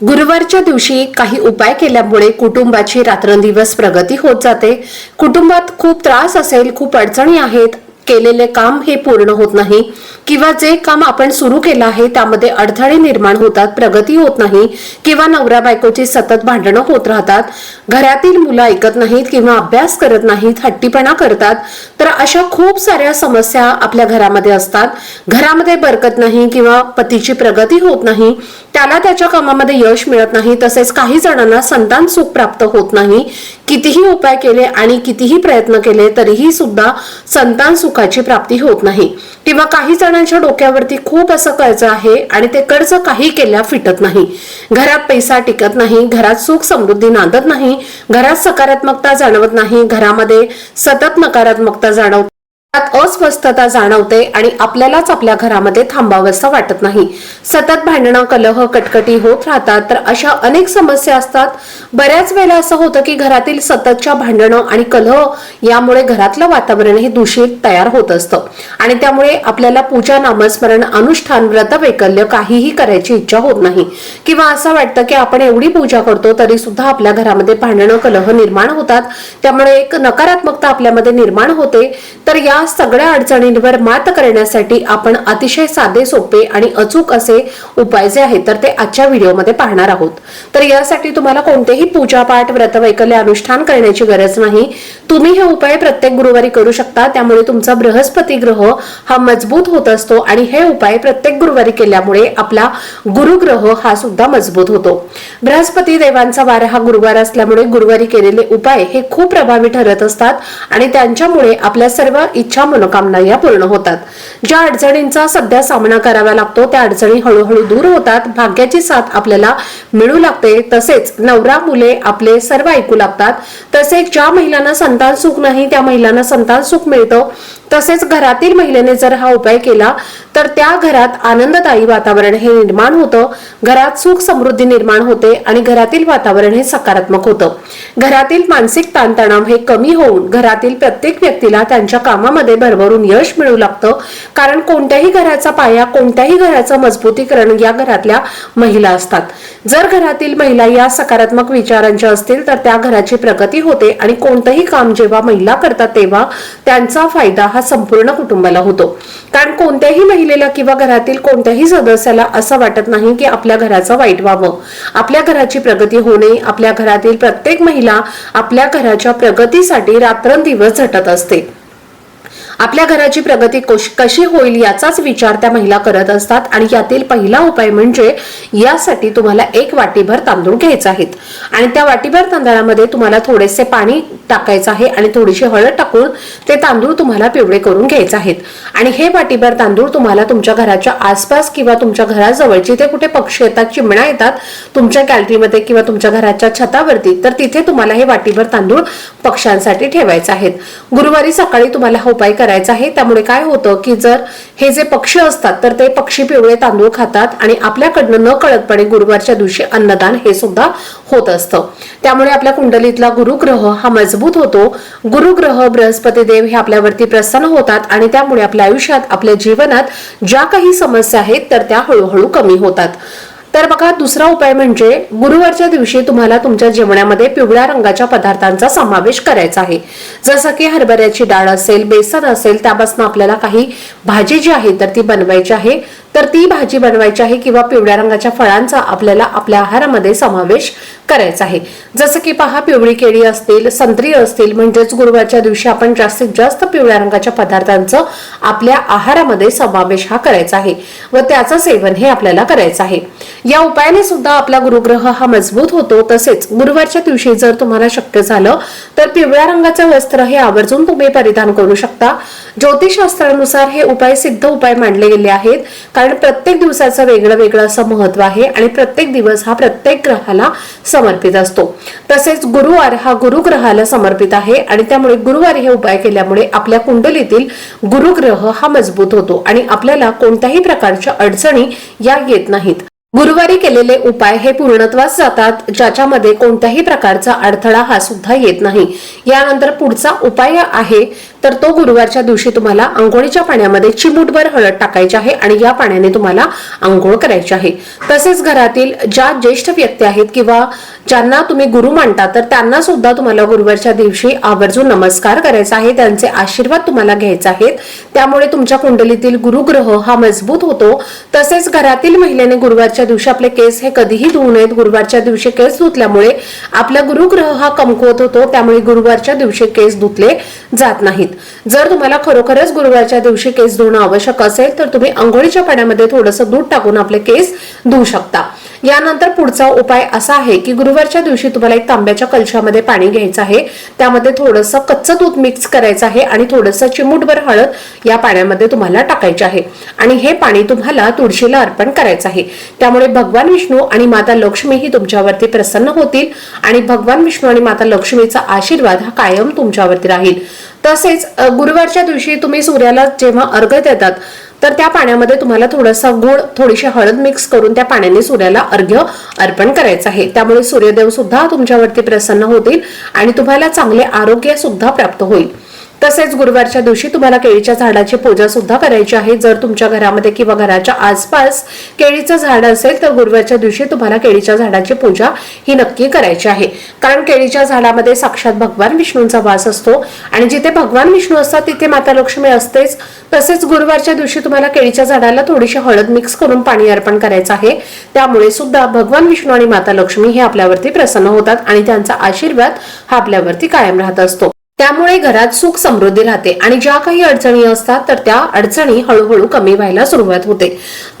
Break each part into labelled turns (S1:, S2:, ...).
S1: गुरुवारच्या दिवशी काही उपाय केल्यामुळे कुटुंबाची रात्रंदिवस प्रगती होत जाते. कुटुंबात खूप त्रास असेल खूप अडचणी आहेत केलेले काम हे पूर्ण होत नाही किंवा जे काम आपण सुरू केलं आहे त्यामध्ये अडथळे निर्माण होतात प्रगती होत नाही किंवा नवरा बायकोची सतत भांडणं होत राहतात घरातील मुलं ऐकत नाहीत किंवा अभ्यास करत नाहीत हट्टीपणा करतात तर अशा खूप साऱ्या समस्या आपल्या घरामध्ये असतात. घरामध्ये बरकत नाही किंवा पतीची प्रगती होत नाही त्याला त्याच्या कामामध्ये यश मिळत नाही तसेच काही जणांना संतान सुख प्राप्त होत नाही. कितीही उपाय केले आणि कितीही प्रयत्न केले तरीही सुद्धा संतान सुख सुखाची प्राप्ती होत नाही. किंवा काही जणांच्या डोक्यावरती खूप असं कर्ज आहे आणि ते कर्ज काही केल्या फिटत नाही. घरात पैसा टिकत नाही घरात सुख समृद्धी नांदत नाही घरात सकारात्मकता जाणवत नाही घरामध्ये सतत नकारात्मकता जाणवत. अस्वस्थता जाणवते आणि आपल्यालाच आपल्या घरामध्ये थांबावंसं वाटत नाही. सतत भांडणं कलह कटकटी होत राहतात. तर अशा अनेक समस्या असतात. बऱ्याच वेळेला असं होतं की घरातील सततच्या भांडणं आणि कलह यामुळे घरातलं वातावरण हे दूषित तयार होत असतं. आणि त्यामुळे आपल्याला पूजा नामस्मरण अनुष्ठान व्रत वैकल्य काहीही करायची इच्छा होत नाही. किंवा असं वाटतं की आपण एवढी पूजा करतो तरी सुद्धा आपल्या घरामध्ये भांडणं कलह निर्माण होतात. त्यामुळे एक नकारात्मकता आपल्यामध्ये निर्माण होते. तर या सगळ्या अडचणींवर मात करण्यासाठी आपण अतिशय साधे सोपे आणि अचूक असे उपाय जे आहेत तर ते आजच्या व्हिडिओमध्ये पाहणार आहोत. तर यासाठी तुम्हाला कोणतेही पूजापाठ व्रतवैकल्य अनुष्ठान करण्याची गरज नाही. तुम्ही हे उपाय प्रत्येक गुरुवारी करू शकता. त्यामुळे तुमचा बृहस्पती ग्रह हा मजबूत होत असतो आणि हे उपाय प्रत्येक गुरुवारी केल्यामुळे आपला गुरुग्रह हा सुद्धा मजबूत होतो. बृहस्पती देवांचा वार हा गुरुवार असल्यामुळे गुरुवारी केलेले उपाय हे खूप प्रभावी ठरत असतात आणि त्यांच्यामुळे आपल्या सर्व इच्छा मनोकामना या पूर्ण होतात. ज्या अडचणींचा सध्या सामना करावा लागतो त्या अडचणी हळूहळू दूर होतात. भाग्याची साथ आपल्याला मिळू लागते. तसेच नवरा मुले आपले सर्व ऐकू लागतात. तसेच ज्या महिलांना संतान सुख नाही त्या महिलांना संतान सुख मिळतं. तसेच घरातील महिलेने जर हा उपाय केला तर त्या घरात आनंददायी वातावरण हे निर्माण होतं घरात सुख समृद्धी निर्माण होते आणि घरातील वातावरण हे सकारात्मक होतं. घरातील मानसिक ताणतणाव हे कमी होऊन घरातील प्रत्येक व्यक्तीला त्यांच्या कामामध्ये भरभरून यश मिळू लागतं. कारण कोणत्याही घराचा पाया कोणत्याही घराचं मजबूतीकरण या घरातल्या महिला असतात. जर घरातील महिला या सकारात्मक विचारांच्या असतील तर त्या घराची प्रगती होते आणि कोणतंही काम जेव्हा महिला करतात तेव्हा त्यांचा फायदा हा संपूर्ण कुटुंबाला होतो. कारण कोणत्याही महिलेला किंवा घरातील कोणत्याही सदस्याला असं वाटत नाही की आपल्या घराचं वाईट व्हावं. आपल्या घराची प्रगती होणे आपल्या घरातील प्रत्येक महिला आपल्या घराच्या प्रगतीसाठी रात्रंदिवस झटत असते. आपल्या घराची प्रगती कशी होईल याचाच विचार त्या महिला करत असतात आणि यातील पहिला उपाय म्हणजे यासाठी तुम्हाला एक वाटीभर तांदूळ घ्यायचे आहेत. आणि त्या वाटीभर तांदळामध्ये तुम्हाला थोडेसे पाणी टाकायचं आहे आणि थोडीशी हळद टाकून ते तांदूळ तुम्हाला पिवळे करून घ्यायचे आहेत. आणि हे वाटीभर तांदूळ तुम्हाला तुमच्या घराच्या आसपास किंवा तुमच्या घराजवळ जिथे कुठे पक्षी येतात चिमणा येतात तुमच्या गॅलरीमध्ये किंवा तुमच्या घराच्या छतावरती तर तिथे तुम्हाला हे वाटीभर तांदूळ पक्ष्यांसाठी ठेवायचे आहेत. गुरुवारी सकाळी तुम्हाला हा उपाय करायचा आहे. त्यामुळे काय होतं की जर हे जे पक्षी असतात तर ते पक्षी पिवळे तांदूळ खातात आणि आपल्याकडनं न कळतपणे गुरुवारच्या दिवशी अन्नदान हे सुद्धा होत असतं. त्यामुळे आपल्या कुंडलीतला गुरुग्रह हा मजबूत होतो. गुरुग्रह बृहस्पती देव हे आपल्यावरती प्रसन्न होतात आणि त्यामुळे आपल्या आयुष्यात आपल्या जीवनात ज्या काही समस्या आहेत तर त्या हळूहळू कमी होतात. तर बघा दुसरा उपाय म्हणजे गुरुवारच्या दिवशी तुम्हाला तुमच्या जेवणामध्ये पिवळ्या रंगाच्या पदार्थांचा समावेश करायचा आहे. जसं की हरभऱ्याची डाळ असेल बेसन असेल त्यापासून आपल्याला काही भाजी जी आहे तर ती बनवायची आहे. तर ती भाजी बनवायची आहे किंवा पिवळ्या रंगाच्या फळांचा आपल्याला आपल्या आहारामध्ये समावेश करायचा आहे. जसं की पहा पिवळी केळी असतील संत्री असतील म्हणजेच गुरुवारच्या दिवशी आपण जास्तीत जास्त पिवळ्या रंगाच्या पदार्थांचं आपल्या आहारामध्ये समावेश हा करायचा आहे व त्याचं सेवन हे आपल्याला करायचं आहे. या उपायाने सुद्धा आपला गुरुग्रह हा मजबूत होतो. तसेच गुरुवारच्या दिवशी जर तुम्हाला शक्य झालं तर पिवळ्या रंगाचं वस्त्र हे आवर्जून तुम्ही परिधान करू शकता. ज्योतिषशास्त्रानुसार हे उपाय सिद्ध उपाय मानले गेले आहेत.
S2: कारण प्रत्येक दिवसाचं वेगळं वेगळं असं महत्त्व आहे आणि प्रत्येक दिवस हा प्रत्येक ग्रहाला समर्पित असतो. तसेच गुरुवार हा गुरुग्रहाला समर्पित आहे आणि त्यामुळे गुरुवारी हे उपाय केल्यामुळे आपल्या कुंडलीतील गुरुग्रह हा मजबूत होतो आणि आपल्याला कोणत्याही प्रकारच्या अडचणी या येत नाहीत. गुरुवारी केलेले उपाय हे पूर्णत्वास जातात ज्याच्यामध्ये कोणत्याही प्रकारचा अडथळा हा सुद्धा येत नाही. यानंतर पुढचा उपाय आहे तर तो गुरुवारच्या दिवशी तुम्हाला आंघोळीच्या पाण्यामध्ये चिमूटभर हळद टाकायची आहे आणि या पाण्याने तुम्हाला आंघोळ करायची आहे. तसेच घरातील ज्या ज्येष्ठ व्यक्ती आहेत किंवा ज्यांना तुम्ही गुरु मानता तर त्यांना सुद्धा तुम्हाला गुरुवारच्या दिवशी आवर्जून नमस्कार करायचा आहे. त्यांचे आशीर्वाद तुम्हाला घ्यायचे आहेत. त्यामुळे तुमच्या कुंडलीतील गुरुग्रह हा मजबूत होतो. तसेच घरातील महिलेने गुरुवारच्या दिवशी आपले केस हे कधीही धुवू नयेत. गुरुवारच्या दिवशी केस धुतल्यामुळे आपला गुरुग्रह हा कमकुवत होतो. त्यामुळे गुरुवारच्या दिवशी केस धुतले जात नाहीत. जर तुम्हाला खरोखरच गुरुवारच्या दिवशी केस धुणं आवश्यक असेल तर तुम्ही आंघोळीच्या पाण्यामध्ये थोडंसं दूध टाकून आपले केस धुवू शकता. यानंतर पुढचा उपाय असा आहे की गुरुवारच्या दिवशी तुम्हाला एक तांब्याच्या कलशामध्ये पाणी घ्यायचं आहे. त्यामध्ये थोडंसं कच्चं दूध मिक्स करायचं आहे आणि थोडंसं चिमूटभर हळद या पाण्यामध्ये तुम्हाला टाकायचे आहे. आणि हे पाणी तुम्हाला तुळशीला अर्पण करायचं आहे. त्यामुळे भगवान विष्णू आणि माता लक्ष्मी ही तुमच्यावरती प्रसन्न होतील आणि भगवान विष्णू आणि माता लक्ष्मीचा आशीर्वाद हा कायम तुमच्यावरती राहील. तसेच गुरुवारच्या दिवशी तुम्ही सूर्याला जेव्हा अर्घ देतात तर त्या पाण्यामध्ये तुम्हाला थोडासा गुळ थोडीशी हळद मिक्स करून त्या पाण्याने सूर्याला अर्घ्य अर्पण करायचं आहे. त्यामुळे सूर्यदेव सुद्धा तुमच्यावरती प्रसन्न होतील आणि तुम्हाला चांगले आरोग्य सुद्धा प्राप्त होईल. तसेच गुरुवारच्या दिवशी तुम्हाला केळीच्या झाडाची पूजा सुद्धा करायची आहे. जर तुमच्या घरामध्ये किंवा घराच्या आसपास केळीचं झाड असेल तर गुरुवारच्या दिवशी तुम्हाला केळीच्या झाडाची पूजा ही नक्की करायची आहे. कारण केळीच्या झाडामध्ये साक्षात भगवान विष्णूंचा वास असतो आणि जिथे भगवान विष्णू असतात तिथे माता लक्ष्मी असतेच. तसेच गुरुवारच्या दिवशी तुम्हाला केळीच्या झाडाला थोडीशी हळद मिक्स करून पाणी अर्पण करायचं आहे. त्यामुळे सुद्धा भगवान विष्णू आणि माता लक्ष्मी हे आपल्यावरती प्रसन्न होतात आणि त्यांचा आशीर्वाद हा आपल्यावरती कायम राहत असतो. त्यामुळे घरात सुख समृद्धी राहते आणि ज्या काही अडचणी असतात तर त्या अडचणी हळूहळू कमी व्हायला सुरुवात होते.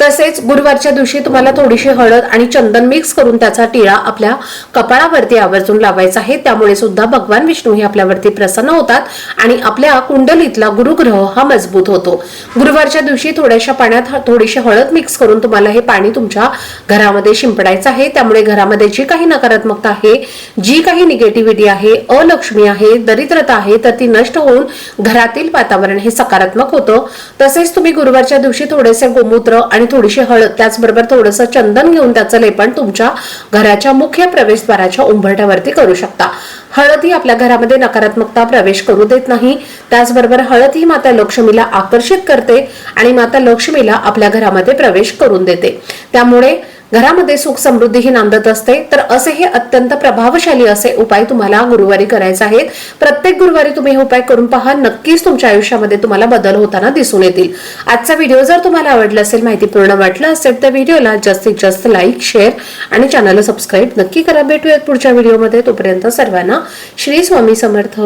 S2: तसेच गुरुवारच्या दिवशी तुम्हाला थोडीशी हळद आणि चंदन मिक्स करून त्याचा टिळा आपल्या कपाळावरती आवर्जून लावायचा आहे. त्यामुळे सुद्धा भगवान विष्णू हे आपल्यावरती प्रसन्न होतात आणि आपल्या कुंडलीतला गुरुग्रह हा मजबूत होतो. गुरुवारच्या दिवशी थोड्याशा पाण्यात थोडीशी हळद मिक्स करून तुम्हाला हे पाणी तुमच्या घरामध्ये शिंपडायचं आहे. त्यामुळे घरामध्ये जी काही नकारात्मकता आहे जी काही निगेटिव्हिटी आहे अलक्ष्मी आहे दरिद्रता आहे तर ती नष्ट होऊन घरातील वातावरण हे सकारात्मक होतं. तसेच तुम्ही गुरुवारच्या दिवशी थोडेसे गोमूत्र आणि थोडीशी हळद त्याचबरोबर थोडंसं चंदन घेऊन त्याचं लेपन तुमच्या घराच्या मुख्य प्रवेशद्वाराच्या उंबरठ्यावरती करू शकता. हळद ही आपल्या घरामध्ये नकारात्मकता प्रवेश करू देत नाही. त्याचबरोबर हळद ही माता लक्ष्मीला आकर्षित करते आणि माता लक्ष्मीला आपल्या घरामध्ये प्रवेश करून देते. त्यामुळे घरामध्ये सुख समृद्धी ही नांदत असते तर असे हे अत्यंत प्रभावशाली असे उपाय तुम्हाला गुरुवारी करायचे आहेत. प्रत्येक गुरुवारी तुम्ही हे उपाय करून पहा नक्कीच तुमच्या आयुष्यामध्ये तुम्हाला बदल होताना दिसून येतील. आजचा व्हिडिओ जर तुम्हाला आवडला असेल माहितीपूर्ण वाटलं असेल तर व्हिडिओला जास्तीत जास्त लाईक शेअर आणि चॅनलला सबस्क्राईब नक्की करा. भेटूयात पुढच्या व्हिडिओमध्ये. तोपर्यंत सर्वांना श्री स्वामी समर्थ.